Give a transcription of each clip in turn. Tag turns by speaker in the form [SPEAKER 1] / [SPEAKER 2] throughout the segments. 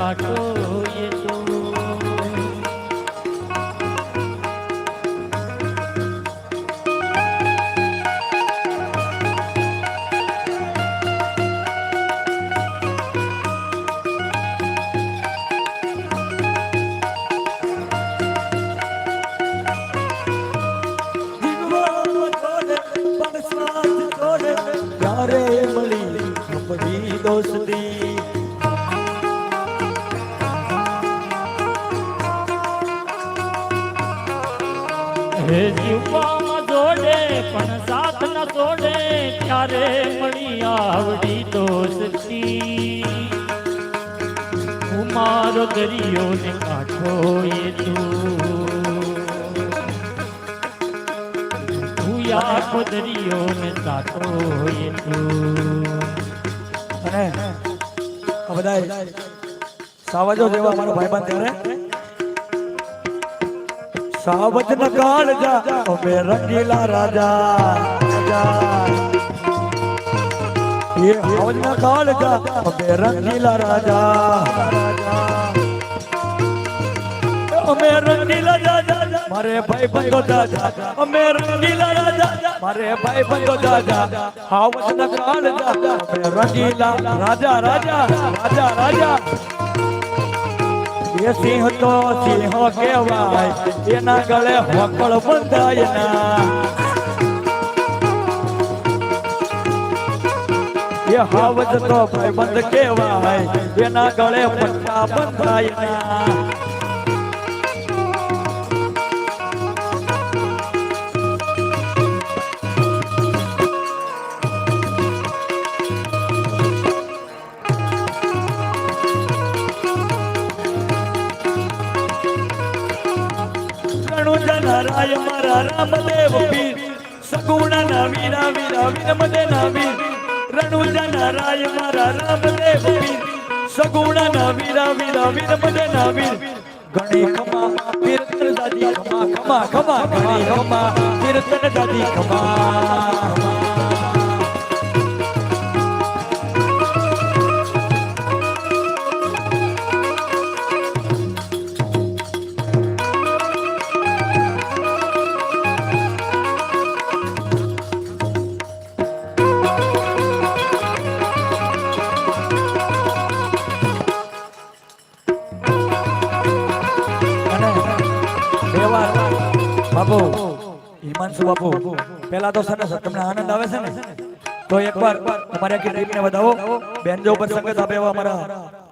[SPEAKER 1] કાઢો મારો દરિયો ને કાંઠો એ તું. દરિયો ને કાંઠો એ તું.
[SPEAKER 2] બધા સાવજો જેવા મારો ભાઈબંધ ત્યારે સાવજ ન કાળ જા, અમે રંગીલા રાજા રાજા. એ સાવજ ન કાળ જા અમે રંગીલા રાજા અમે રંગીલા રાજા મારે ભાઈ બંધો દાદા અમે રંગીલા રાજા મારે ભાઈ બંધો દાદા સાવજ ન કાળ જા અમે રંગીલા રાજા રાજા રાજા રાજા એ સિંહ તો સિંહ કહેવાય એના ગળે હોકળ બંધાય ના એ હાવજ તો ભાઈ બંધ કહેવાય. એના ગળે પટ્ટા બંધાય. રાય મારા રામદેવ પીર સગુણા વીરા વીરા વીર મદે ના વીર રણુ જનરાય મારા રામદેવ પીર સગુણા વીરા વીરા વીર મદે ના વીર ગણી ખમા, કીર્તન દાદી, ખમા ખમા ખમા ગણી ખમા, કીર્તન દાદી ખમા. બાપુ હિમાંશુ બાપુ પેલા તો સરસ તમને આનંદ આવે છે ને, તો એકવાર અમારી આખી ટીમને વધાવો. બેનજો ઉપર સંગત આપે એવા અમારા,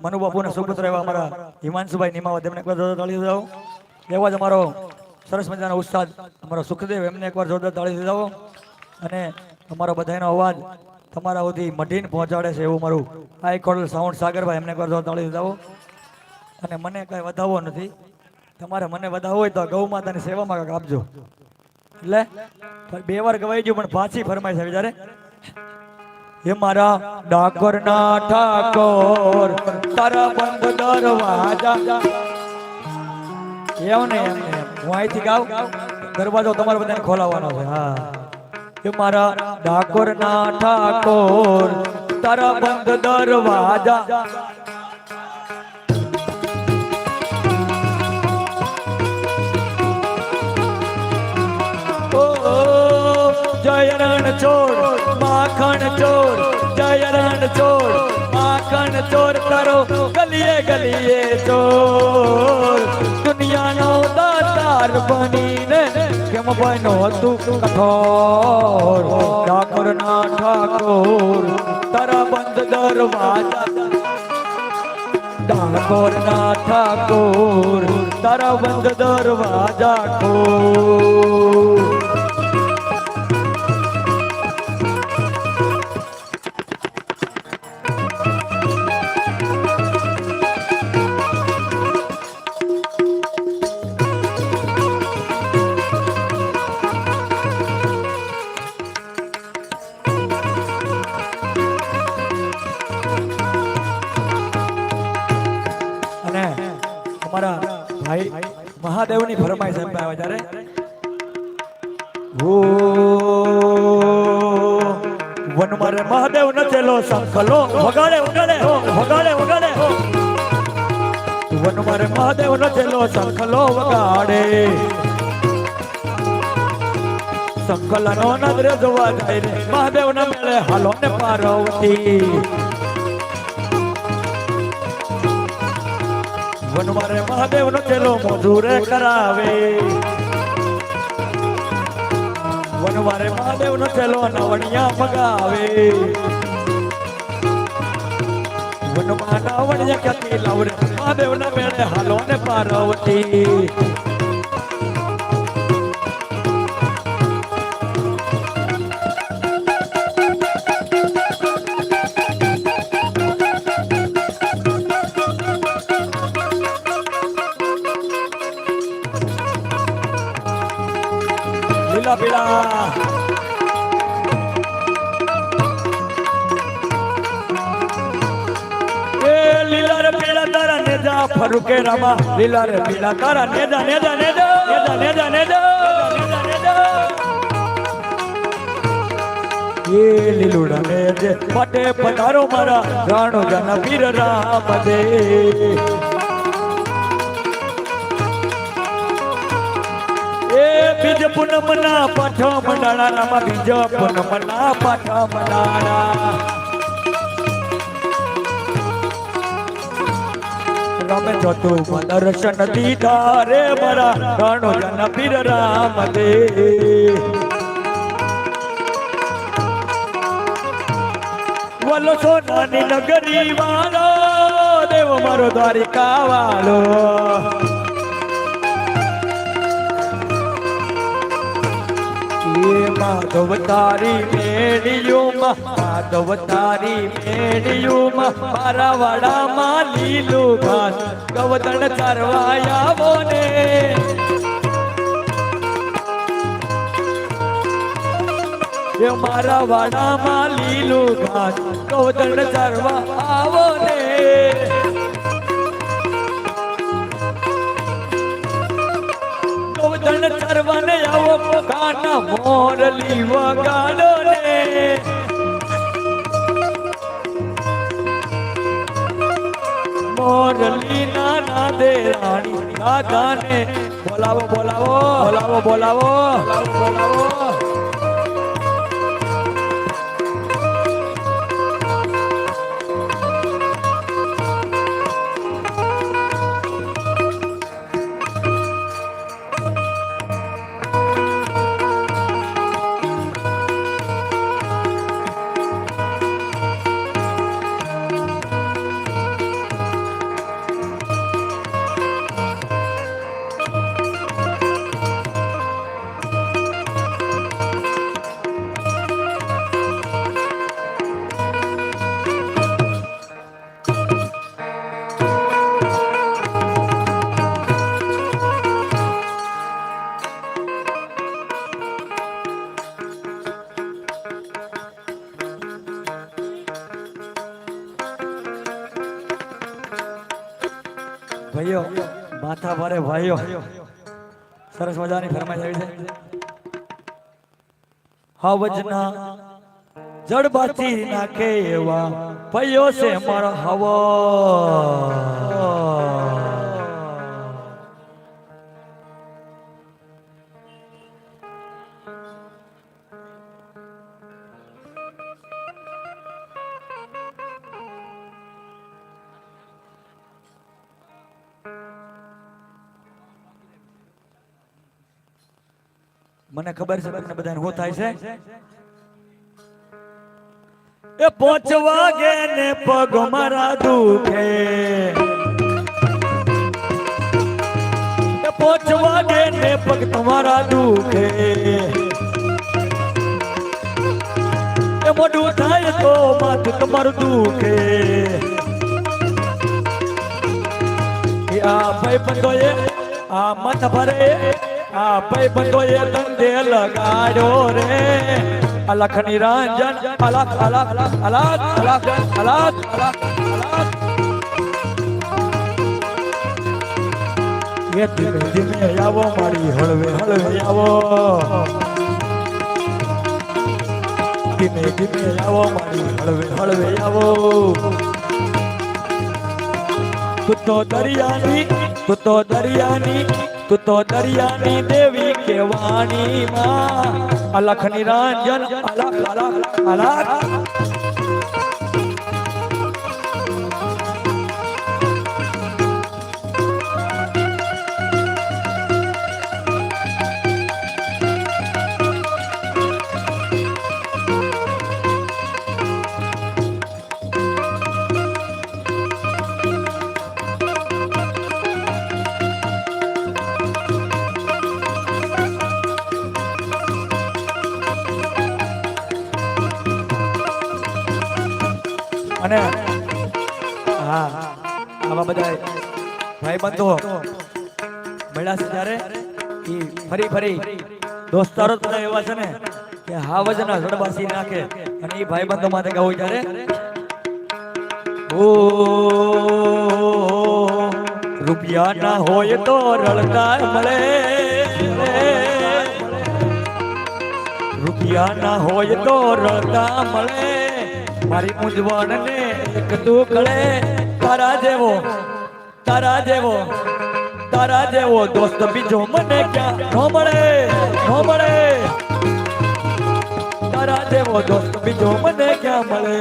[SPEAKER 2] મનુ બાપુ ને સુપુત્ર એવા અમારા હિમાંશુભાઈ નિમાવત એમને એકવાર જોરદાર તાળી દેવો એવા જ અમારો સરસ મજાનો ઉસ્તાદ અમારો સુખદેવ એમને એકવાર જોરદાર તાળી દેવો અને અમારો બધાનો અવાજ તમારા સુધી મઢીને પહોંચાડે છે એવું મારું હાઈ કોડલ સાઉન્ડ સાગરભાઈ એમને એકવાર જોરદાર તાળી દેવો અને મને કાંઈ વધાવવો નથી. તમારે મને બધા હોય તો ગૌ માતાની સેવામાં કાંઈક આપજો. એટલે બે વાર ગવાઈ ગયું, પણ પાછી ફરમાય છે જ્યારે એ મારા ડાકોર ના ઠાકોર, તારા બંધ દરવાજા. એમ ને એમ. હું અહીંથી ગાવ દરવાજો તમારે બધાને ખોલાવવાનો છે. હા. એ મારા ડાકોર ના ઠાકોર, તારા બંધ દરવાજા. ચોર, માખણ ચોર, જયરણ ચોર, માખણ ચોર કરો ગલીએ ગલીએ ચોર. દુનિયાનો દાતાર બનીને કેમ બનો તું કઠોર? ઠાકોર ના ઠાકોર, તારા બંધ દરવાજા. ડાકોર ના ઠાકોર, તારા બંધ દરવાજા ખોલ સંકલો, વગાડે વગાડે વગાડે વગાડે. વન મારે મહાદેવ નો ચેલો શંખલો વગાડે. સંખલનો નજરે જોવા જાય રે મહાદેવ ના મેળે હાલો ને પાર્વતી. વન મારે મહાદેવ નો ચેલો મજૂરે કરાવે. વન મારે મહાદેવ નો ચેલો નવણિયા મગાવે વનમાં નવણિયા ક્યાંથી લાવરે મહાદેવ ના મેળે હાલો ને પાર્વતી ફરુકે રામા લીલા રે લીલા તારા, નેજા નેજા નેજા નેજા નેજા નેજા એ લીલુડા નેજે પટે પધારો મારા, રાણો જન વીર રામ દે એ બીજ પૂનમના પાઠ મંડાણા નામાં બીજ પૂનમના પાઠ મંડાણા. રમે જોતું દર્શન દીધા રે મારા રાણો જન પીર રામ દે વલો સોનાની નગરી વાળો દેવ મારો દ્વારિકા વાળો માધવ તારી મેળીઓમાં માધવ તારી મારા વાડામાં લીલું ઘાસ. ગવદણ ચરવા આવો ને એ મારા વાડામાં લીલું ઘાસ. ગવદણ ચરવા આવો ને ગોવર્ધન ચરવાને આવો ગાના મોરલી વગાડો ને મોરલી ના નાદે રાણી દાદાને બોલાવો બોલાવો બોલાવો બોલાવો બોલાવો. ભારે ભાઈઓ, સરસ મજાની ફરમાઈ આવી છે. હવજના જડબાથી નાખે એવા ભાઈઓ છે મારા હવો મને ખબર છે તમને બધાને શું થાય છે? એ પાંચ વાગે ને પગ મારા દુખે. એ પાંચ વાગે ને પગ તમારા દુખે. એ મોઢું થાય તો માથું તમારું દુખે. આ ભાઈ બંધોએ આ મત ભરે આ ભાઈ બંધોએ ધંધે લગાડ્યો રે અલખની રંજન અલખ અલખ અલખ અલખ અલખ અલખ અલખ એ ધીમે ધીમે આવો મારી હળવે હળવે આવો ધીમે ધીમે આવો મારી હળવે હળવે આવો તું તો દરિયાની તું તો દરિયાની તું તો દરિયાની દેવી કેવાણી માં અલખ નિરંજન અલખ અલખ અલખ. ભાઈબંધો મળ્યા છે ત્યારે એ ફરી ફરી દોસ્તારો બધા એવા છે ને કે હા વજના જડબાસી નાખે અને ઈ ભાઈબંધો માટે ગાવું ત્યારે ઓ રૂપિયા ના હોય તો રળતા મળે. રૂપિયા ના હોય તો રળતા મળે. મારી મૂંઝવણ ને એક તું કળે તારા જેવો તારા જેવો તારા જેવો દોસ્ત બીજો મને ક્યાં નો મળે નો મળે તારા જેવો દોસ્ત બીજો મને ક્યાં મળે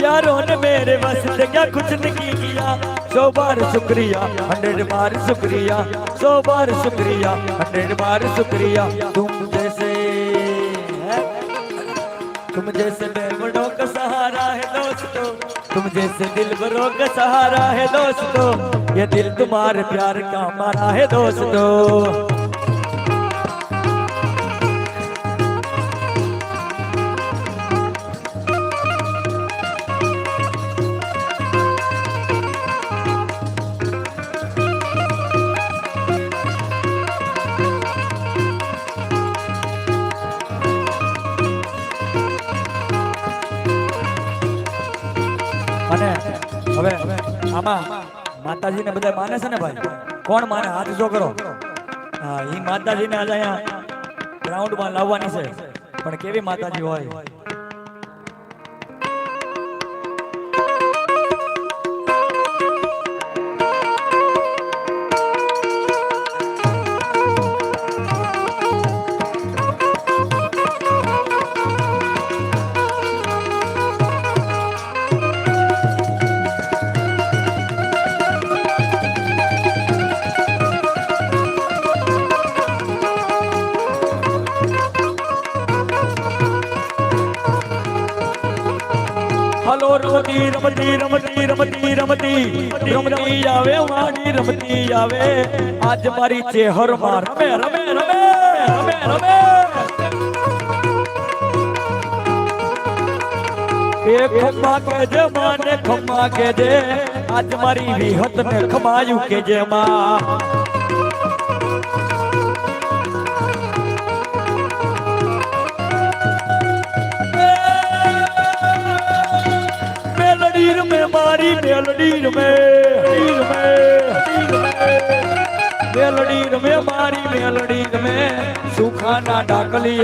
[SPEAKER 2] यारों ने मेरे वास्ते क्या कुछ नहीं किया सौ बार शुक्रिया हंड्रेड बार शुक्रिया सौ बार शुक्रिया हंड्रेड बार शुक्रिया तुम जैसे हैं? तुम जैसे बेवड़ों का सहारा है दोस्तों तुम जैसे दिल भरों का सहारा है दोस्तों ये दिल तुम्हारे प्यार का मारा है दोस्तों માતાજીને બધા માને છે ને ભાઈ? કોણ માને? હાથ જો કરો. હા, ઈ માતાજીને આજે અહીંયા ગ્રાઉન્ડમાં લાવવાની છે. પણ કેવી માતાજી હોય? રમતી રમતી રમતી રમતી. રમતી આવે, વાણી રમતી આવે. આજ મારી ચેહરમાં રમે રમે રમે રમે રમે. એ ખમ્મા કે માને ખમ્મા કે જે આજ મારી વિહત ને ખમાયું કે જે માં. મેલડી રમે રમે મેલડી રમે. મારી મેલડી રમે. સુખાના ડાકલી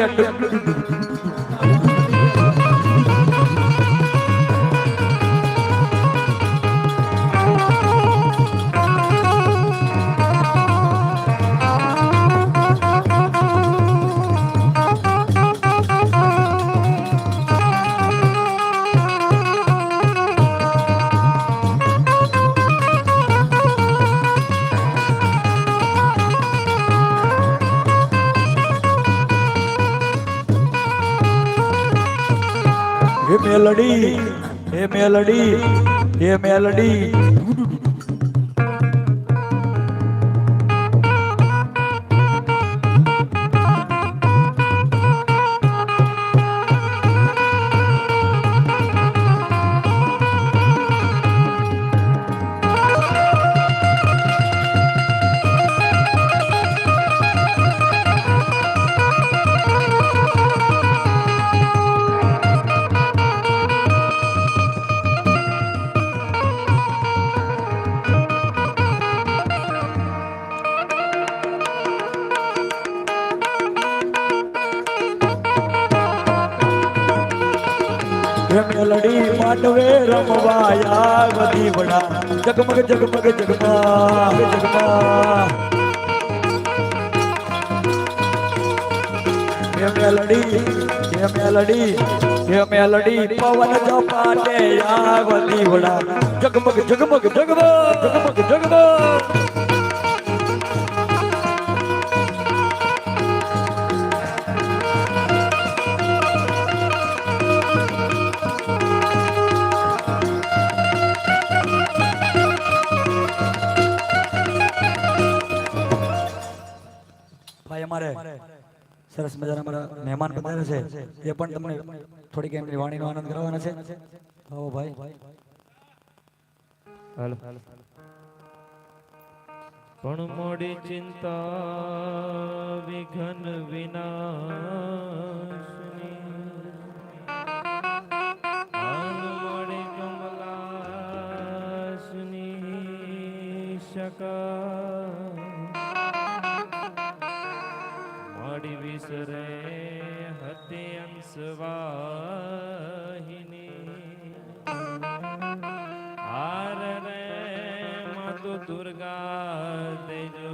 [SPEAKER 2] મેલડી એ મેલડી. જગમગ જગમગ જગમગ જગમા હે મેલડી હે મેલડી હે મેલડી પવન જપાટે આવતી વડા જગમગ જગમગ જગમગ જગમગ જગમગ. અમારે સરસ મજાના અમારા મહેમાન પધારે છે. એ પણ તમને થોડીક એમની વાણીનો આનંદ કરવાના છે. આવો ભાઈ.
[SPEAKER 3] હાલો. પણ મોડી ચિંતા વિઘન વિના મોડી મોડી કમલાસની શકા માતુ દુર્ગા તેજુ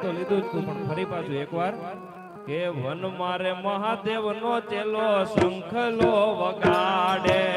[SPEAKER 3] તો લીધું ફરી પાછું એકવાર. કે વન મારે મહાદેવ નો ચેલો શંખલો વગાડે.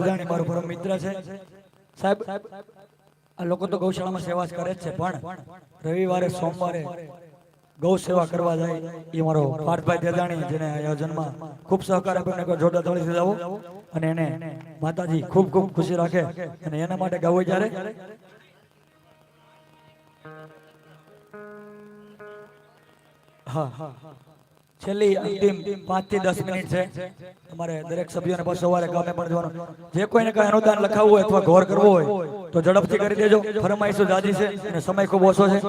[SPEAKER 2] પાર્થભાઈ મારો પરમ મિત્ર છે. સાહેબ, આ લોકો તો ગૌશાળામાં સેવા કરે છે, પણ રવિવારે, સોમવારે ગૌ સેવા કરવા જાય એ મારો પાર્થભાઈ દેદાણી જેને આયોજનમાં ખૂબ સહકાર આપ્યો. જોરદાર તાળીથી અને એને માતાજી ખૂબ ખૂબ ખુશી રાખે અને એના માટે ગાવું જ્યારે હા હા. છેલ્લી અંતિમ પાંચથી દસ મિનિટ છે. અમારે દરેક સભ્યોને પાછું સવારે ગામે પણ જવાનું. જે કોઈને કઈ અનુદાન લખાવવું હોય અથવા ઘોર કરવો હોય, તો ઝડપથી કરી દેજો. ફરમાઈશો જાજી છે અને સમય ખૂબ ઓછો છે.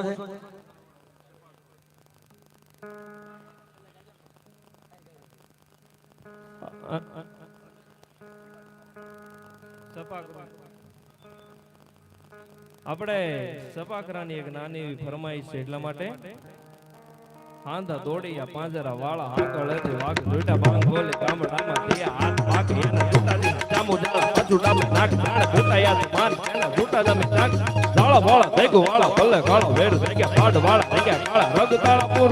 [SPEAKER 3] આપણે સપાકરાની એક નાની ફરમાઈશ છે એટલા માટે હાંધા દોડિયા, પાંજરા વાળા હાકળ હતી, વાઘ બાંગ બોલે ગામડામાં તે હાથ વાઘ એના જોટાથી ચામો જાળા પાછું નાક જાણે ભૂતા યાદ માન એને જોટા તમે નાક જાળા વાળા દેગુ વાળા ભલે કાળો વેડ દેગ્યા પાડ વાળા દેગ્યા કાળા રગ તાળા પૂર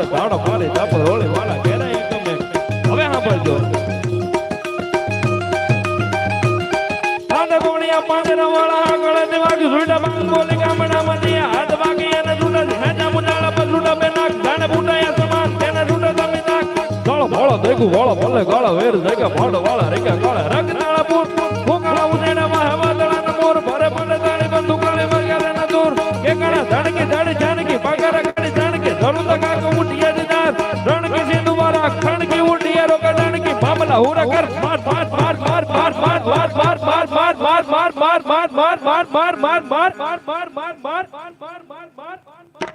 [SPEAKER 3] બોલે ધાડો બોલે ચાપડ હોળે માલા ઘેરા એકદમ હવે સાંભળજો. પાંદરા વાળા વાળો ભલે ગળો વેર જગ્યા ભોળો વાળા રેગા ગળા. રગતાળા પૂર, ફોકાળા ઉદેડા માં હવા દળા માર માર માર માર માર માર માર માર માર માર માર માર માર માર માર માર માર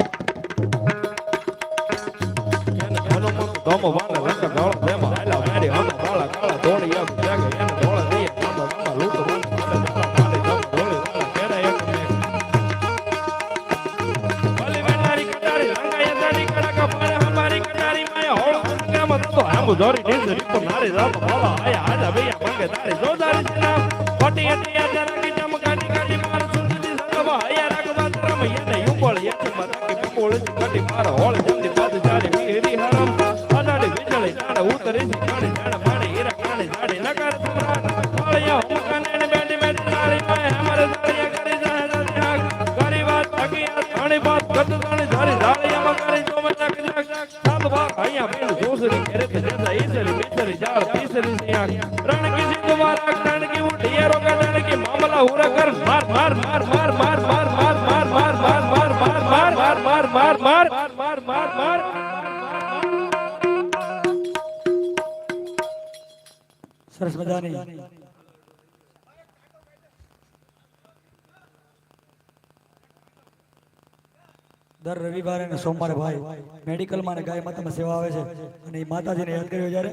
[SPEAKER 3] એને ઘણો મોટો ધોમો વાને રંગ ગાળો તેમાં હાલા મારી હમ કાળા કાળા દોડી આવ જાગે એને ધોળે દઈએ આંબા મામા લૂંટ રૂંટ મારે જાળા મારે ધમ ધોળી વાળા કેરા એક મેં ભલે વેનારી કટારી રંગાય દાડી કડાકા પાડે હમારી કટારી માયા હોળ ગામ તો આમ જોરી ડીંદરી પર નારી રાત હોળા આયા આજા ભૈયા મંગે તારી જોદારી છે
[SPEAKER 2] સરસ મજાની. દર રવિવારે અને સોમવારે ભાઈ મેડિકલમાં ગાય માતામાં સેવા આવે છે. અને એ માતાજીને યાદ કર્યો જ્યારે?